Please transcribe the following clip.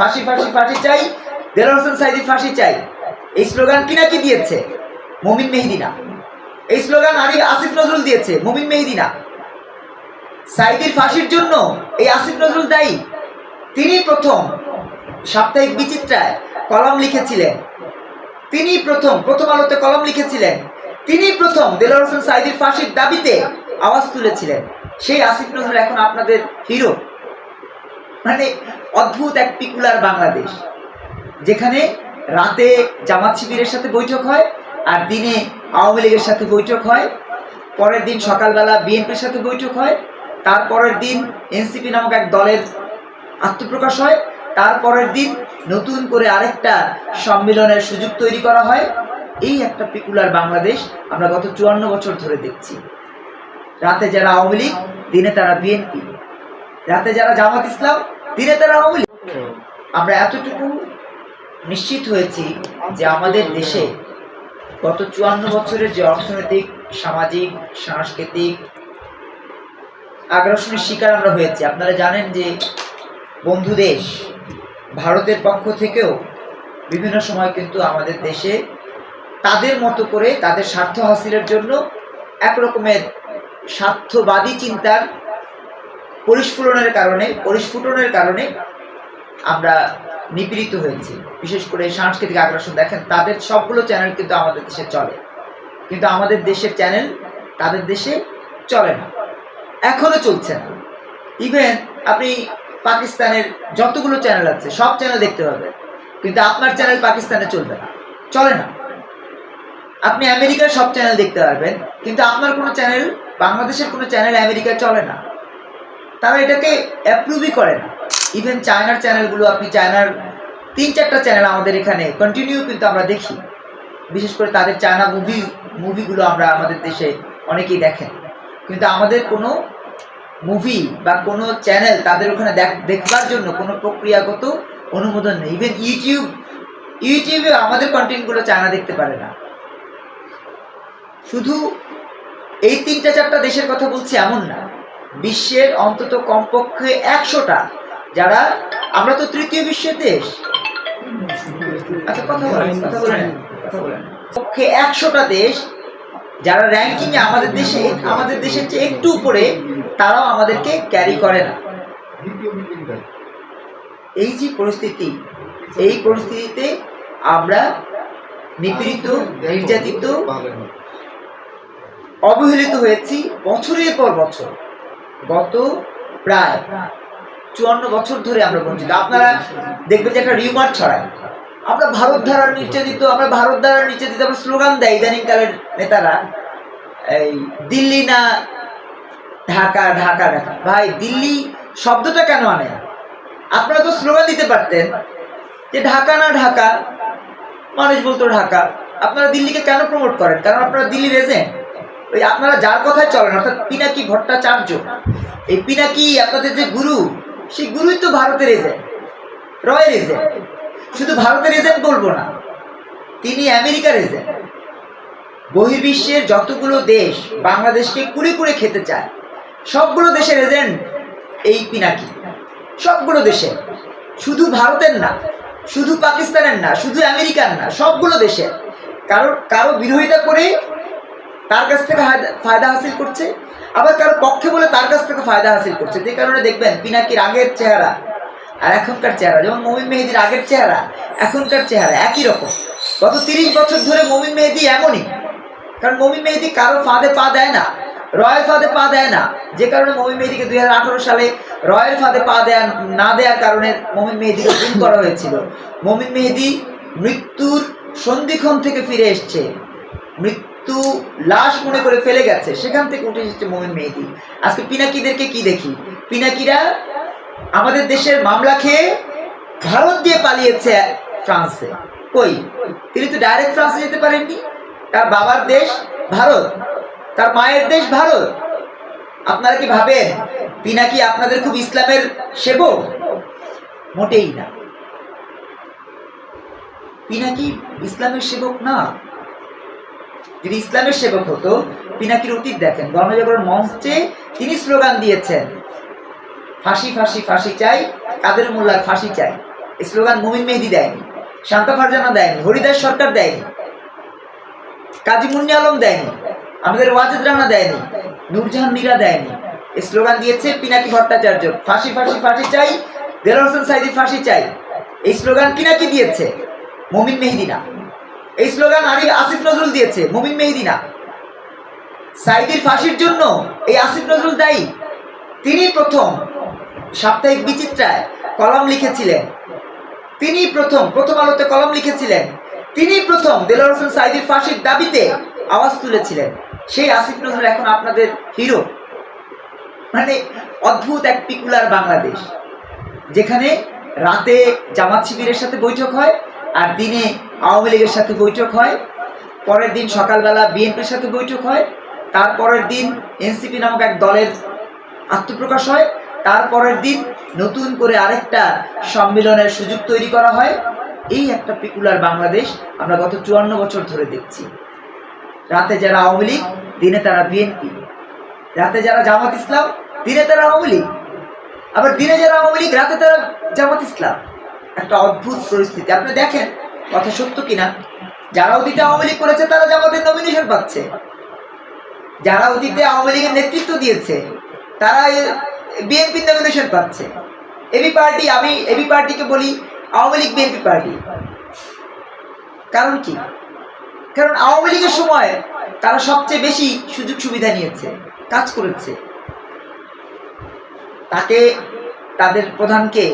ফাঁসি ফাঁসি ফাঁসি চাই। দেলোয়ার হোসেন সাইদি ফাঁসি চাই। এই স্লোগান কি দিয়েছে? মমিন মেহেদি না। এই স্লোগান আরি আসিফ নজরুল দিয়েছে, মমিন মেহেদি না। সাইদির ফাঁসির জন্য এই আসিফ নজরুল দায়ী। তিনি প্রথম সাপ্তাহিক বিচিত্রায় কলম লিখেছিলেন। তিনি প্রথম প্রথম আলোতে কলম লিখেছিলেন। তিনি প্রথম দেলোয়ার হোসেন সাইদির ফাঁসির দাবিতে আওয়াজ তুলেছিলেন। সেই আসিফ নজরুল এখন আপনাদের হিরো। মানে অদ্ভুত এক পিকুলার বাংলাদেশ, যেখানে রাতে জামাত শিবিরের সাথে বৈঠক হয় আর দিনে আওয়ামী লীগের সাথে বৈঠক হয়। পরের দিন সকালবেলা বিএনপির সাথে বৈঠক হয়। তারপরের দিন এনসিপি নামক এক দলের আত্মপ্রকাশ হয়। তারপরের দিন নতুন করে আরেকটা সম্মেলনের সুযোগ তৈরি করা হয়। এই একটা পিকুলার বাংলাদেশ আমরা গত চুয়ান্ন বছর ধরে দেখছি। রাতে যারা আওয়ামী লীগ, দিনে তারা বিএনপি। রাতে যারা জামাত ইসলাম, দিনে তারা আওয়ামী আমরা এতটুকু নিশ্চিত হয়েছি যে আমাদের দেশে গত চুয়ান্ন বছরের যে অর্থনৈতিক, সামাজিক, সাংস্কৃতিক আগ্রাসনের শিকার আমরা হয়েছি। আপনারা জানেন যে বন্ধু দেশ ভারতের পক্ষ থেকেও বিভিন্ন সময় কিন্তু আমাদের দেশে তাদের মতো করে তাদের স্বার্থ হাসিলের জন্য এক রকমের স্বার্থবাদী চিন্তার পরিস্ফুটনের কারণে পরিস্ফুটনের কারণে আমরা নিপীড়িত হয়েছি। বিশেষ করে সাংস্কৃতিক আগ্রাসন দেখেন, তাদের সবগুলো চ্যানেল কিন্তু আমাদের দেশে চলে। কিন্তু আমাদের দেশের চ্যানেল তাদের দেশে চলে না। এখনও চলছে না। ইভেন আপনি পাকিস্তানের যতগুলো চ্যানেল আছে, সব চ্যানেল দেখতে পাবেন। কিন্তু আপনার চ্যানেল পাকিস্তানে চলবে না। চলে না। আপনি আমেরিকার সব চ্যানেল দেখতে পারবেন, কিন্তু আপনার কোনো চ্যানেল বাংলাদেশের কোনো চ্যানেল আমেরিকায় চলে না। তারা এটাকে অ্যাপ্রুভই করে না। ইভেন চায়নার চ্যানেলগুলো আপনি চায়নার তিন চারটা চ্যানেল আমাদের এখানে কন্টিনিউ কিন্তু আমরা দেখি। বিশেষ করে তাদের চায়না মুভি মুভিগুলো আমরা আমাদের দেশে অনেকেই দেখেন। কিন্তু আমাদের কোনো মুভি বা কোনো চ্যানেল তাদের ওখানে দেখ- দেখবার জন্য কোনো প্রক্রিয়াগত অনুমোদন নেই। ইভেন ইউটিউব ইউটিউবে আমাদের কন্টেন্টগুলো চায়না দেখতে পারে না। শুধু এই তিনটা চারটা দেশের কথা বলছি এমন না। বিশ্বের অন্তত কমপক্ষে একশোটা। যারা, আমরা তো তৃতীয় বিশ্বের দেশ। আচ্ছা কথা বলেন কথা বলেন। পক্ষে একশোটা দেশ, যারা র্যাঙ্কিংয়ে আমাদের দেশে, আমাদের দেশের চেয়ে একটু উপরে, তারাও আমাদেরকে ক্যারি করে না। এই যে পরিস্থিতি, এই পরিস্থিতিতে আমরা নিপীড়িত, নির্যাতিত, অবহেলিত হয়েছি বছরের পর বছর। গত প্রায় চুয়ান্ন বছর ধরে আমরা বঞ্চিত আপনারা দেখবেন যে একটা রিউমার ছড়ায়। আমরা ভারত ধারার নির্যাতিত, আমরা ভারত ধারার নির্যাতিত, আমরা স্লোগান দেয় ইদানিংকালের নেতারা, এই দিল্লি না ঢাকা ঢাকা ঢাকা ভাই, দিল্লি শব্দটা কেন আনে? আপনারা তো স্লোগান দিতে পারতেন যে ঢাকা না ঢাকা, মানুষ বলতো ঢাকা। আপনারা দিল্লিকে কেন প্রমোট করেন? কারণ আপনারা দিল্লির এজেন্ট ওই আপনারা যার কথায় চলেন, অর্থাৎ পিনাকি ভট্টাচার্য এই পিনাকি আপনাদের যে গুরু, সেই গুরুই তো ভারতের এজেন্ট রয়ের এজেন্ট শুধু ভারতের এজেন্ট বলব না, তিনি আমেরিকার এজেন্ট বহির্বিশ্বের যতগুলো দেশ বাংলাদেশকে কুড়ে কুড়ে খেতে চায়, সবগুলো দেশের এজেন্ট এই পিনাকি। সবগুলো দেশের। শুধু ভারতের না, শুধু পাকিস্তানের না, শুধু আমেরিকার না, সবগুলো দেশের। কারও কারও বিরোধিতা করে তার কাছ থেকে ফায়দা হাসিল করছে? আবার কারও পক্ষে বলে তার কাছ থেকে ফায়দা হাসিল করছে। যে কারণে দেখবেন পিনাকির আগের চেহারা আর এখনকার চেহারা। যেমন মমিন মেহেদির আগের চেহারা, এখনকার চেহারা একই রকম। গত তিরিশ বছর ধরে মমিন মেহেদি এমনই। কারণ মমিন মেহেদি কারও ফাঁদে পা দেয় না, রয়ের ফাঁদে পা দেয় না। যে কারণে মমিন মেহেদিকে দুই হাজার আঠেরো সালে রয়ের ফাঁদে পা দেয়া, না দেওয়ার কারণে মমিন মেহেদিকে গুম করা হয়েছিল। মমিন মেহেদি মৃত্যুর সন্ধিক্ষণ থেকে ফিরে এসছে। মৃত্যু লাশ মনে করে ফেলে গেছে। সেখান থেকে উঠে এসেছে মমিন মেহেদি। আজকে পিনাকিদেরকে কি দেখি? পিনাকিরা আমাদের দেশের মামলা খেয়ে ভারত দিয়ে পালিয়েছে ফ্রান্সে। কই? তিনি তো ডাইরেক্ট ফ্রান্সে যেতে পারেননি। তার বাবার দেশ ভারত। তার মায়ের দেশ ভারত। আপনারা কি ভাবেন? পিনাকি আপনাদের খুব ইসলামের সেবক? মোটেই না। পিনাকি ইসলামের সেবক না। যদি ইসলামের সেবক হতো পিনাকির অতীত দেখেন। গণজাগরণ মঞ্চে তিনি স্লোগান দিয়েছেন, ফাঁসি ফাঁসি ফাঁসি চাই, কাদের মোল্লার ফাঁসি চাই? স্লোগান মুমিন মেহেদি দেয়নি শান্তা ফারজানা দেয়নি, হরিদাস সরকার দেয়নি, কাজী মুন্নি আলম দেয়নি, আমাদের ওয়াজেদ রানা দেয়নি, নূরজাহান মীরা দেয়নি। স্লোগান দিয়েছে পিনাকি ভট্টাচার্য, ফাঁসি ফাঁসি ফাঁসি চাই, দেলোয়ার হোসেন সাইদি ফাঁসি চাই। এই স্লোগান পিনাকি দিয়েছে, মমিন মেহেদি না। এই স্লোগান আরি আসিফ নজরুল দিয়েছে, মমিন মেহেদি না সাইদির ফাঁসির জন্য এই আসিফ নজরুল দায়ী। তিনি প্রথম সাপ্তাহিক বিচিত্রায় কলম লিখেছিলেন। তিনি প্রথম প্রথম আলোতে কলম লিখেছিলেন। তিনি প্রথম দেলোয়ার হোসেন সাইদির ফাঁসির দাবিতে আওয়াজ তুলেছিলেন। সেই আসিফ নজরুল এখন আপনাদের হিরো। মানে অদ্ভুত এক পিকুলার বাংলাদেশ, যেখানে রাতে জামাত শিবিরের সাথে বৈঠক হয় আর দিনে আওয়ামী লীগের সাথে বৈঠক হয়, পরের দিন সকালবেলা বিএনপির সাথে বৈঠক হয়, তারপরের দিন এনসিপি নামক এক দলের আত্মপ্রকাশ হয়, তারপরের দিন নতুন করে আরেকটা সম্মেলনের সুযোগ তৈরি করা হয়। এই একটা পিকুলার বাংলাদেশ আমরা গত চুয়ান্ন বছর ধরে দেখছি। রাতে যারা আওয়ামী লীগ, দিনে তারা বিএনপি। রাতে যারা জামাত ইসলাম, দিনে তারা আওয়ামী লীগ। আবার দিনে যারা আওয়ামী লীগ, রাতে তারা জামাত ইসলাম। একটা অদ্ভুত পরিস্থিতি। আপনি দেখেন কথা সত্য কিনা? যারা অতীতে আওয়ামী লীগ করেছে, তারা জামাতের নমিনেশন পাচ্ছে। যারা অতীতে আওয়ামী লীগের নেতৃত্ব দিয়েছে, তারা বিএনপির নমিনেশন পাচ্ছে। এবি পার্টি আমি এবি পার্টিকে বলি, আওয়ামী লীগ বিএনপি পার্টি কারণ কি? কারণ আওয়ামী লীগের সময় তারা সবচেয়ে বেশি সুযোগ সুবিধা নিয়েছে, কাজ করেছে। তাকে, তাদের প্রধানকে